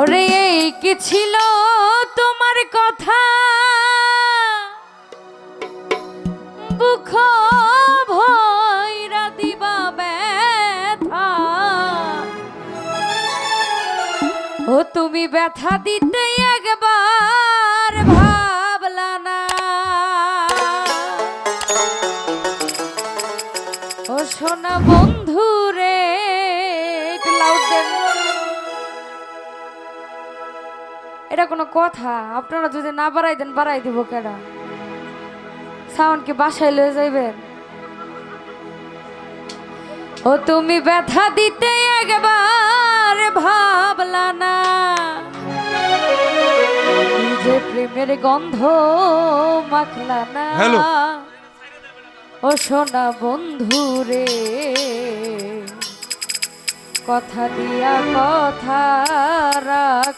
ওরে, এই কি ছিল তোমার কথা? বুখ ভয়রা দিবা ব্যথা। ও, তুমি ব্যথা দিতে একবার ভাবলা না। ও শোনা বন্ধু এটা কোনো কথা। আপনারা যদি না বাড়াই দেন বাড়াই দিব কেডা? সাউন্ডকে বাসায় লয়ে যাইবেন? ও তুমি ব্যথা দিতে একবার ভাবলা না। যে প্রেমের গন্ধ মাখলা না। ও সোনা বন্ধু রে কথা দিয়া কথা।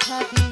কথা দিয়ে